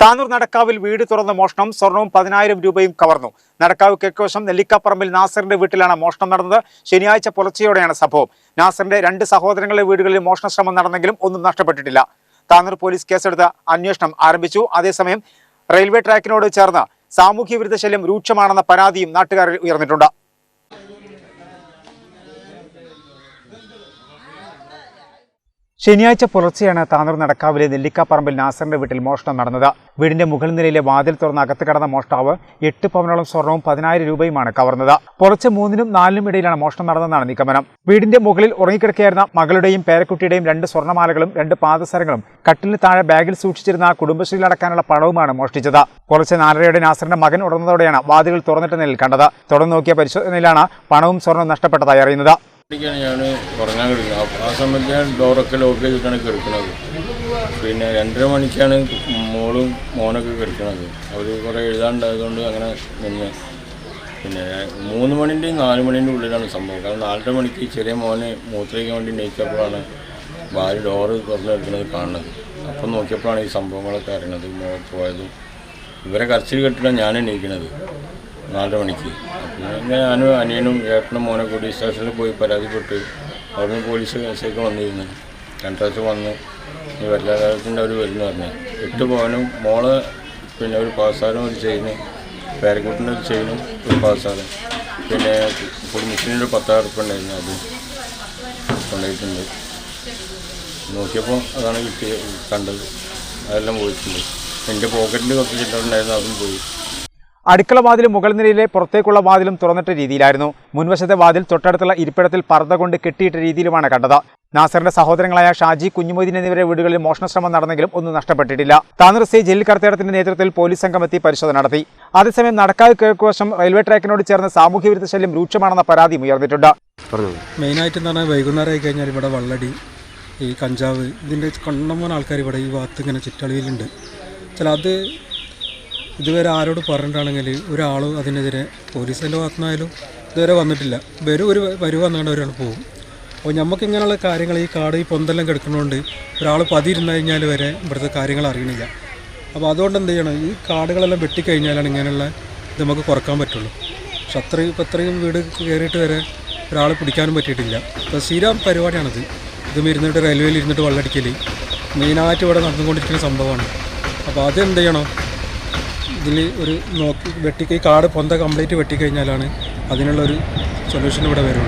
താനൂർ നടക്കാവിൽ വീട് തുറന്ന മോഷണം സ്വർണവും പതിനായിരം രൂപയും കവർന്നു. നടക്കാവ് കിഴക്കുവശം നെല്ലിക്കപ്പറമ്പിൽ നാസറിന്റെ വീട്ടിലാണ് മോഷണം നടന്നത്. ശനിയാഴ്ച പുലർച്ചെയോടെയാണ് സംഭവം. നാസറിന്റെ രണ്ട് സഹോദരങ്ങളുടെ വീടുകളിൽ മോഷണ ശ്രമം നടന്നെങ്കിലും ഒന്നും നഷ്ടപ്പെട്ടിട്ടില്ല. താനൂർ പോലീസ് കേസെടുത്ത് അന്വേഷണം ആരംഭിച്ചു. അതേസമയം റെയിൽവേ ട്രാക്കിനോട് ചേർന്ന് സാമൂഹ്യ വിരുദ്ധ ശല്യം രൂക്ഷമാണെന്ന പരാതിയും നാട്ടുകാരിൽ ഉയർന്നിട്ടുണ്ട്. ശനിയാഴ്ച പുലർച്ചെയാണ് താനൂർ നടക്കാവിലെ നെല്ലിക്കാപ്പറമ്പിൽ നാസറിന്റെ വീട്ടിൽ മോഷണം നടന്നത്. വീടിന്റെ മുകൾ നിലയിലെ വാതിൽ തുറന്ന് അകത്ത് കടന്ന മോഷ്ടാവ് എട്ട് പവനോളം സ്വർണവും പതിനായിരം രൂപയുമാണ് കവർന്നത്. പുലർച്ചെ മൂന്നിനും നാലിനും ഇടയിലാണ് മോഷണം നടന്നതെന്നാണ് നിഗമനം. വീടിന്റെ മുകളിൽ ഉറങ്ങിക്കിടക്കുകയായിരുന്ന മകളുടെയും പേരക്കുട്ടിയുടെയും രണ്ട് സ്വർണമാലകളും രണ്ട് പാദസരങ്ങളും കട്ടിലിന് താഴെ ബാഗിൽ സൂക്ഷിച്ചിരുന്ന കുടുംബശ്രീയിൽ അടക്കാനുള്ള പണവുമാണ് മോഷ്ടിച്ചത്. പുലർച്ചെ നാലരയുടെ നാസറിന്റെ മകൻ ഉടന്നതോടെയാണ് വാതിലുകൾ തുറന്നിട്ട നിലയിൽ കണ്ടത്. തുടർന്ന് നോക്കിയ പരിശോധനയിലാണ് പണവും സ്വർണവും നഷ്ടപ്പെട്ടതായി അറിയുന്നത്. ാണ് ഞാൻ ഉറങ്ങാൻ കിടക്കുന്നത്. ആ സമയത്ത് ഞാൻ ഡോറൊക്കെ ലോക്ക് ചെയ്തിട്ടാണ് കിടക്കുന്നത്. പിന്നെ രണ്ടര മണിക്കാണ് മോളും മോനൊക്കെ കിടക്കുന്നത്. അവർ കുറേ എഴുതാണ്ടായതുകൊണ്ട് അങ്ങനെ നിന്ന്. പിന്നെ മൂന്ന് മണിന്റെയും നാല് മണിന്റെ ഉള്ളിലാണ് സംഭവം. കാരണം നാലര മണിക്ക് ചെറിയ മോനെ മൂത്രയ്ക്കാൻ വേണ്ടി നയിച്ചപ്പോഴാണ് ഭാര്യ ഡോറ് തുറന്നു കിടക്കുന്നത് കാണുന്നത്. അപ്പം നോക്കിയപ്പോഴാണ് ഈ സംഭവങ്ങളൊക്കെ അറിയണത് പോയതും. ഇവരെ കരച്ചിൽ കെട്ടിട്ടാണ് ഞാൻ എണീക്കുന്നത്. നാലര മണിക്ക്. ഞാനും അനിയനും ഏട്ടനും മോനെ കൂടി സ്റ്റേഷനിൽ പോയി പരാതിപ്പെട്ട് അവിടുന്ന് പോലീസ് കേസൊക്കെ വന്നിരുന്നു. രണ്ടു പ്രാവശ്യം വന്ന് ഈ വല്ലാകാലത്തിന്റെ അവർ വരുന്നു പറഞ്ഞു എട്ട് പോകാനും മോൾ പിന്നെ ഒരു പാസ്സാരും ഒരു ചെയിന് പേരക്കുട്ടിന്റെ ഒരു ചെയിനും ഒരു പാസ്സാരും പിന്നെ കുടുംബത്തിന്റെ ഒരു പത്തായിരം ഉറുപ്പ ഉണ്ടായിരുന്നു അത് കൊണ്ടുപോയിട്ടുണ്ട്. നോക്കിയപ്പോൾ അതാണ് കിട്ടിയത് കണ്ടത്. അതെല്ലാം പോയിട്ടുണ്ട്. എന്റെ പോക്കറ്റിൽ കുറച്ച് ചില്ലറുണ്ടായിരുന്നു അതും പോയി. അടുക്കള വാതിലും മുകൾ നിലയിലെ പുറത്തേക്കുള്ള വാതിലും തുറന്നിട്ട രീതിയിലായിരുന്നു. മുൻവശത്തെ വാതിൽ തൊട്ടടുത്തുള്ള ഇരിപ്പിടത്തിൽ പർദ്ദ കൊണ്ട് കെട്ടിയിട്ട രീതിയിലുമാണ് കണ്ടത്. നാസറിന്റെ സഹോദരങ്ങളായ ഷാജി കുഞ്ഞുമൊയ്തീൻ എന്നിവരുടെ വീടുകളിൽ മോഷണശ്രമം നടന്നെങ്കിലും ഒന്നും നഷ്ടപ്പെട്ടിട്ടില്ല. താനൂർ സി ജയിൽ കർത്തേടത്തിന്റെ നേതൃത്വത്തിൽ പോലീസ് സംഘം എത്തി പരിശോധന നടത്തി. അതേസമയം നടക്കാവ് കിഴക്കുവശം റെയിൽവേ ട്രാക്കിനോട് ചേർന്ന് സാമൂഹ്യ വിരുദ്ധ ശല്യം രൂക്ഷമാണെന്ന പരാതി ഉയർന്നിട്ടുണ്ട്. മെയിനായിട്ട് എന്ന് പറഞ്ഞാൽ വൈകുന്നേരം ആയി കഴിഞ്ഞാൽ ഇവിടെ വള്ളടി ഈ കഞ്ചാവ് ഇതിന്റെ കണ്ണമ്മൻ ആൾക്കാർ ഇവിടെ ഈ ഭാഗത്ത് ഇങ്ങനെ ചുറ്റളവിലുണ്ട്. ചില അത് ഇതുവരെ ആരോട് പറഞ്ഞിട്ടാണെങ്കിൽ ഒരാളും അതിനെതിരെ പോലീസിന്റെ ഭാഗത്തുനിന്നായാലും ഇതുവരെ വന്നിട്ടില്ല. വരും ഒരു വരും വന്നുകൊണ്ട് ഒരാൾ പോകും അപ്പോൾ നമുക്ക് ഇങ്ങനെയുള്ള കാര്യങ്ങൾ ഈ കാട് ഈ പൊന്തെല്ലാം കിടക്കുന്നതുകൊണ്ട് ഒരാൾ പതിയിരുന്ന് കഴിഞ്ഞാൽ വരെ ഇവിടുത്തെ കാര്യങ്ങൾ അറിയണില്ല. അപ്പോൾ അതുകൊണ്ട് എന്ത് ചെയ്യണം? ഈ കാടുകളെല്ലാം വെട്ടിക്കഴിഞ്ഞാലാണ് ഇങ്ങനെയുള്ള ഇത് നമുക്ക് കുറയ്ക്കാൻ പറ്റുള്ളൂ. പക്ഷെ അത്രയും ഇപ്പം അത്രയും വീട് കയറിയിട്ട് വരെ ഒരാൾ പിടിക്കാനും പറ്റിയിട്ടില്ല. ഇപ്പോൾ സ്ഥിരം പരിപാടിയാണിത്. ഇതും ഇരുന്നിട്ട് റെയിൽവേയിൽ ഇരുന്നിട്ട് വെള്ളമടിക്കൽ മെയിനായിട്ട് ഇവിടെ നടന്നുകൊണ്ടിരിക്കുന്ന സംഭവമാണ്. അപ്പോൾ അതെന്ത് ചെയ്യണം? ഇതിൽ ഒരു നോക്കി വെട്ടി കാട് പൊന്ത കംപ്ലീറ്റ് വെട്ടിക്കഴിഞ്ഞാലാണ് അതിനുള്ളൊരു സൊല്യൂഷൻ ഇവിടെ വരുള്ളൂ.